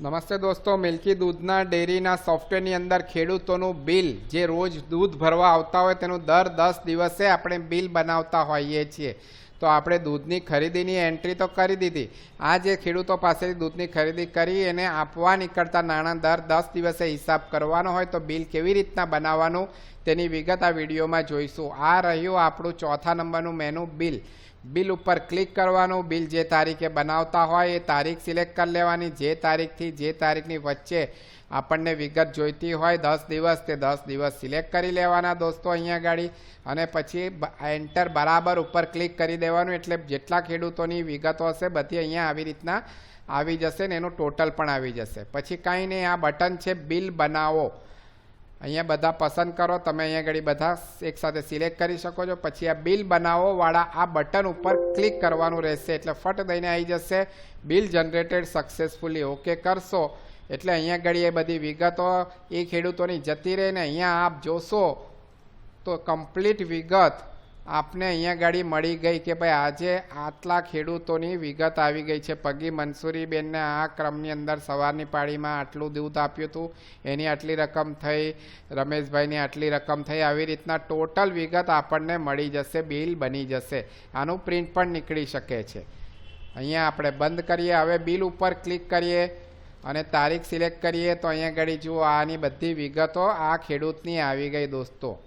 નમસ્તે દોસ્તો, મિલ્કી દૂધના ડેરીના સોફ્ટવેરની અંદર ખેડૂતોનું બિલ, જે રોજ દૂધ ભરવા આવતા હોય તેનું દર દસ દિવસે આપણે બિલ બનાવતા હોઈએ છીએ. તો આપણે દૂધની ખરીદીની એન્ટ્રી તો કરી દીધી. આ જે ખેડૂતો પાસેથી દૂધની ખરીદી કરી, એને આપવા નીકળતા નાણાં દર દસ દિવસે હિસાબ કરવાનો હોય તો બિલ કેવી રીતના બનાવવાનું તેની વિગત આ વિડીયોમાં જોઈશું. આ રહ્યું આપણું ચોથા નંબરનું મેનુ બિલ. બિલ ઉપર ક્લિક કરવાનું, બિલ જે તારીખે બનાવતા હોય એ તારીખ સિલેક્ટ કરી લેવાની, જે તારીખથી જે તારીખની વચ્ચે આપણને વિગત જોઈતી હોય, દસ દિવસ તે દસ દિવસ સિલેક્ટ કરી લેવાના દોસ્તો અહીંયા ગાડી. અને પછી એન્ટર બરાબર ઉપર ક્લિક કરી દેવાનું, એટલે જેટલા ખેડૂતોની વિગતો હશે બધી અહીંયા આવી રીતના આવી જશે ને એનું ટોટલ પણ આવી જશે. પછી કાંઈ નહીં, આ બટન છે બિલ બનાવો. અહીંયા બધા પસંદ કરો, તમે અહીંયા ઘડી બધા એકસાથે સિલેક્ટ કરી શકો છો. પછી આ બિલ બનાવો વાળા આ બટન ઉપર ક્લિક કરવાનું રહેશે. એટલે ફટ દઈને આવી જશે. બિલ જનરેટેડ સક્સેસફુલી ઓકે કરશો. એટલે અહીંયા ઘડી એ બધી વિગતો, એ ખેડૂતોની જતી રહે ને અહીંયા આપ જોશો તો કમ્પ્લીટ વિગત આપને અહીંયા ગાડી મળી ગઈ કે ભાઈ આજે આટલા ખેડૂતોની વિગત આવી ગઈ છે. પગી મનસુરીબેનને આ ક્રમની અંદર સવારની પાળીમાં આટલું દૂધ આપ્યું હતું. એની આટલી રકમ થઈ, રમેશભાઈની આટલી રકમ થઈ. આવી રીતના ટોટલ વિગત આપણને મળી જશે, બિલ બની જશે. આનું પ્રિન્ટ પણ નીકળી શકે છે. અહીંયા આપણે બંધ કરીએ. હવે બિલ ઉપર ક્લિક કરીએ અને તારીખ સિલેક્ટ કરીએ તો અહીંયા આગળ જુઓ, આની બધી વિગતો આ ખેડૂતની આવી ગઈ દોસ્તો.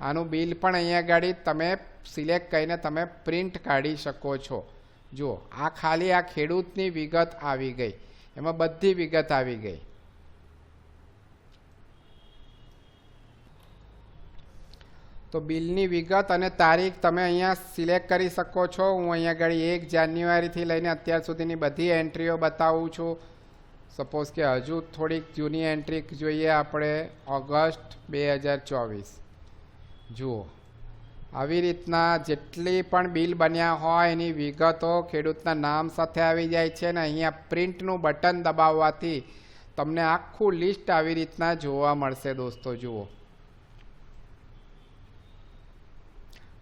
આનું બિલ પણ અહીંયા ગાડી તમે સિલેક્ટ કરીને તમે પ્રિન્ટ કાઢી શકો છો. જુઓ, આ ખાલી આ ખેડૂતની વિગત આવી ગઈ. એમાં બધી વિગત આવી ગઈ. તો બિલની વિગત અને તારીખ તમે અહીંયા સિલેક્ટ કરી શકો છો. હું અહીંયા આગળ એક જાન્યુઆરીથી લઈને અત્યાર સુધીની બધી એન્ટ્રીઓ બતાવું છું. સપોઝ કે હજુ થોડીક જૂની એન્ટ્રી જોઈએ આપણે, ઓગસ્ટ બે હજાર ચોવીસ. જુઓ. આવી રીતના જેટલી પણ બિલ બન્યા હોય એની વિગતો ખેડૂતના નામ સાથે આવી જાય છે ને અહીંયા પ્રિન્ટનું બટન દબાવવાથી તમને આખું લિસ્ટ આવી રીતના જોવા મળશે દોસ્તો, જુઓ.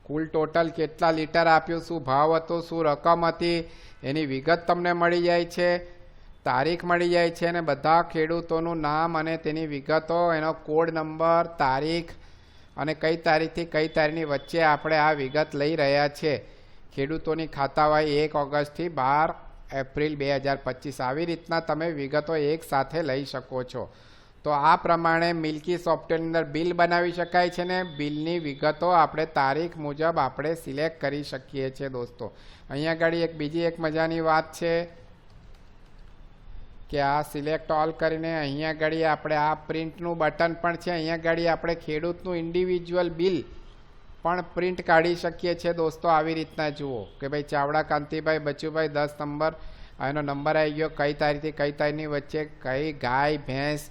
કુલ ટોટલ કેટલા લીટર આપ્યું, શું ભાવ હતો, શું રકમ હતી, એની વિગત તમને મળી જાય છે, તારીખ મળી જાય છે અને બધા ખેડૂતોનું નામ અને તેની વિગતો, એનો કોડ નંબર, તારીખ અને કઈ તારીખથી કઈ તારીખની વચ્ચે આપણે આ વિગત લઈ રહ્યા છે. ખેડૂતોની ખાતાવાહી એક ઓગસ્ટથી બાર એપ્રિલ બે હજાર પચીસ. આવી રીતના તમે વિગતો એક સાથે લઈ શકો છો. તો આ પ્રમાણે મિલ્કી સોફ્ટવેરની અંદર બિલ બનાવી શકાય છે ને? બિલની વિગતો આપણે તારીખ મુજબ આપણે સિલેક્ટ કરી શકીએ છીએ દોસ્તો. અહીંયા આગળ એક બીજી એક મજાની વાત છે. કે આ સિલેક્ટ ઓલ કરીને અહીંયા ઘડી આપણે આ પ્રિન્ટનું બટન પણ છે, અહીંયા ઘડી આપણે ખેડૂતનું ઇન્ડિવિજ્યુઅલ બિલ પણ પ્રિન્ટ કાઢી શકીએ છીએ. દોસ્તો, આવી રીતના જુઓ કે ભાઈ ચાવડા, કાંતિભાઈ, બચુભાઈ, દસ નંબર, એનો નંબર આવી ગયો. કઈ તારીખથી કઈ તારીખની વચ્ચે, કઈ ગાય, ભેંસ,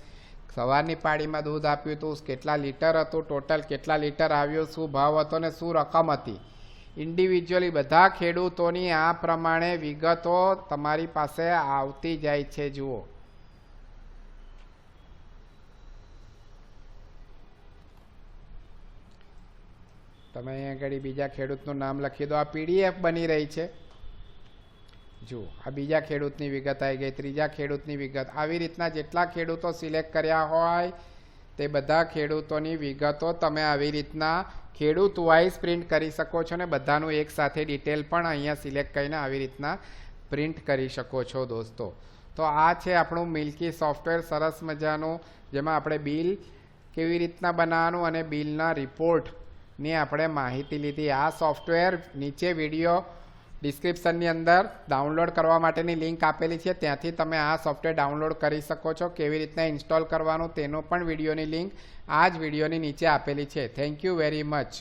સવારની પાળીમાં દૂધ આપ્યું હતું, કેટલા લીટર હતું, ટોટલ કેટલા લીટર આવ્યું, શું ભાવ હતો ને શું રકમ હતી. ઇન્ડિવિજ્યુઅલી બધા ખેડૂતોની આ પ્રમાણે વિગતો તમારી પાસે આવતી જાય છે, જુઓ. તમે અહીંયા આગળ બીજા ખેડૂતનું નામ લખી દો. આ પીડીએફ બની રહી છે. જુઓ, આ બીજા ખેડૂતની વિગત આવી ગઈ. ત્રીજા ખેડૂતની વિગત. આવી રીતના જેટલા ખેડૂતો સિલેક્ટ કર્યા હોય તે બધા ખેડૂતોની વિગતો તમે આવી રીતના ખેડૂત વાઇઝ પ્રિન્ટ કરી શકો છો ને બધાનું એક સાથે ડિટેલ પણ અહીંયા સિલેક્ટ કરીને આવી રીતના પ્રિન્ટ કરી શકો છો દોસ્તો. તો આ છે આપણું મિલ્કી સોફ્ટવેર સરસ મજાનું, જેમાં આપણે બિલ કેવી રીતના બનાવવાનું અને બિલના રિપોર્ટની આપણે માહિતી લીધી. આ સોફ્ટવેર નીચે વીડિયો ડિસ્ક્રિપ્શનની અંદર ડાઉનલોડ કરવા માટેની લિંક આપેલી છે. ત્યાંથી તમે આ સોફ્ટવેર ડાઉનલોડ કરી શકો છો. કેવી રીતના ઇન્સ્ટોલ કરવાનું તેનો પણ વિડીયોની લિંક આ જ વિડીયોની નીચે આપેલી છે. Thank you very much.